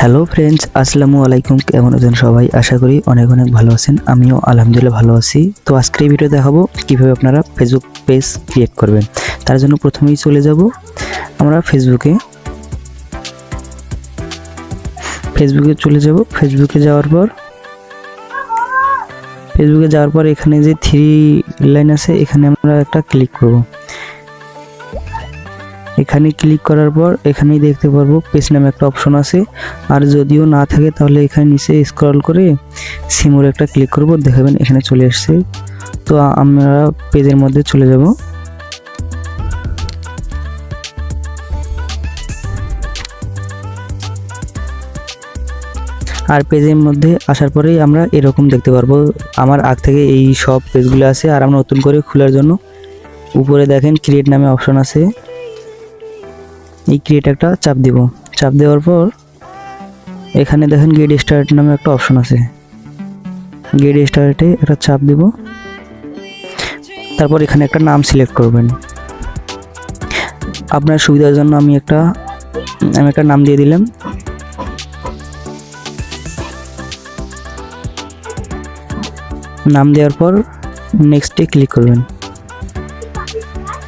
Hello friends আসসালামু আলাইকুম। কেমন আছেন সবাই? আশা করি অনেক অনেক ভালো আছেন। আমিও আলহামদুলিল্লাহ ভালো আছি। তো আজকের এই ভিডিও দেখাবো কীভাবে আপনারা ফেসবুক পেজ ক্রিয়েট করবেন। তার জন্য প্রথমেই চলে যাব। আমরা ফেসবুকে ফেসবুকে চলে যাব। ফেসবুকে যাওয়ার পর ফেসবুকে যাওয়ার পর এখানে যে থ্রি লাইন আছে, এখানে আমরা একটা ক্লিক করব। এখানে ক্লিক করার পর এখানেই দেখতে পারব পেজ নামে একটা অপশন আছে। আর যদিও না থাকে তাহলে এখানে নিচে স্ক্রল করে সিমোর একটা ক্লিক করব, দেখাবেন এখানে চলে এসছে। তো আমরা পেজের মধ্যে চলে যাব। আর পেজের মধ্যে আসার পরেই আমরা এরকম দেখতে পারব। আমার আগ থেকে এই সব পেজগুলো আছে আর আমরা নতুন করে খোলার জন্য। উপরে দেখেন ক্রিয়েট নামে অপশন আছে। এই ক্রিয়েট একটা চাপ দিব। চাপ দেওয়ার পর এখানে দেখেন গেট স্টার্ট নামে একটা অপশন আছে। গেট স্টার্টে একটা চাপ দিব। তারপর এখানে একটা নাম সিলেক্ট করবেন। আপনার সুবিধার জন্য আমি একটা আমি একটা নাম দিয়ে দিলাম। নাম দেওয়ার পর নেক্সটে ক্লিক করবেন।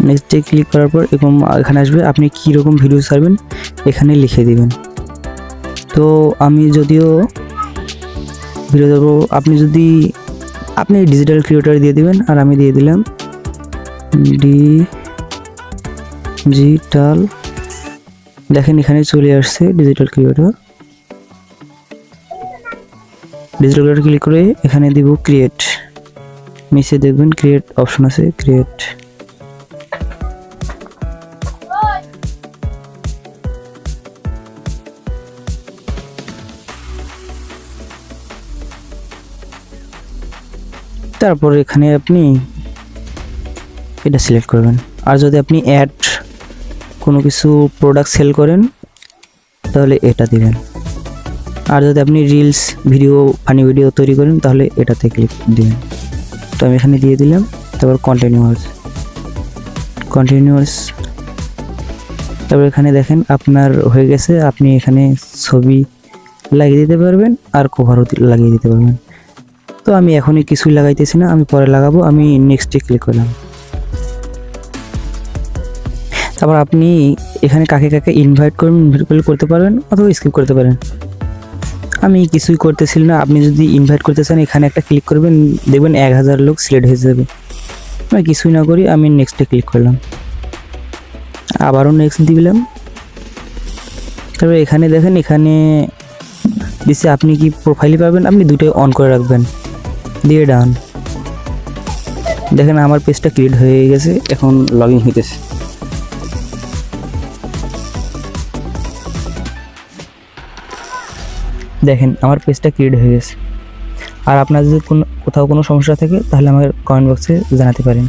নেক্সটে ক্লিক করার পর এরকম এখানে আসবে, আপনি কী রকম ভিডিও ছাড়বেন এখানে লিখে দিবেন। তো আমি যদিও ভিডিও দেবো আপনি যদি, আপনি ডিজিটাল ক্রিয়েটার দিয়ে দিবেন, আর আমি দিয়ে দিলাম ডিজিটাল দেখেন এখানে চলে আসছে digital creator digital creator click করে এখানে দিব ক্রিয়েট নিচে দেখবেন ক্রিয়েট অপশন আছে ক্রিয়েট তারপর এখানে আপনি এটা সিলেক্ট করবেন। আর যদি আপনি অ্যাড কোনো কিছু প্রোডাক্ট সেল করেন, তাহলে এটা দিবেন। আর যদি আপনি রিলস ভিডিও ফানি ভিডিও তৈরি করেন, তাহলে এটাতে ক্লিক দিবেন। তো আমি এখানে দিয়ে দিলাম, তারপর কন্টিনিউয়াস কন্টিনিউয়াস তারপর এখানে দেখেন আপনার হয়ে গেছে, আপনি এখানে ছবি লাগিয়ে দিতে পারবেন আর কভারও লাগিয়ে দিতে পারবেন। তো আমি এখনই কিছুই লাগাইতেছি না, আমি পরে লাগাবো, আমি নেক্সটে ক্লিক করলাম। তারপর আপনি এখানে কাকে কাকে ইনভাইট করবেন ইনভাইট করলে করতে পারবেন অথবা স্কিপ করতে পারেন। আমি কিছুই করতেছিলাম না, আপনি যদি ইনভাইট করতে চান, এখানে একটা ক্লিক করবেন, দেখবেন এক হাজার লোক সিলেক্ট হয়ে যাবে। আমি কিছুই না করি, আমি নেক্সটে ক্লিক করলাম। আবারও নেক্সট দিলাম। তারপরে এখানে দেখেন, এখানে দিছে আপনি কি প্রোফাইলে পাবেন, আপনি দুটোই অন করে রাখবেন। দিয়ে ডান। দেখেন আমার পেজটা ক্রিয়েট হয়ে গেছে, এখন লগ ইন হইতেছে। দেখেন আমার পেজটা ক্রিয়েট হয়ে গেছে। আর আপনার যদি কোনো কোথাও কোনো সমস্যা থাকে, তাহলে আমাকে কমেন্ট বক্সে জানাতে পারেন।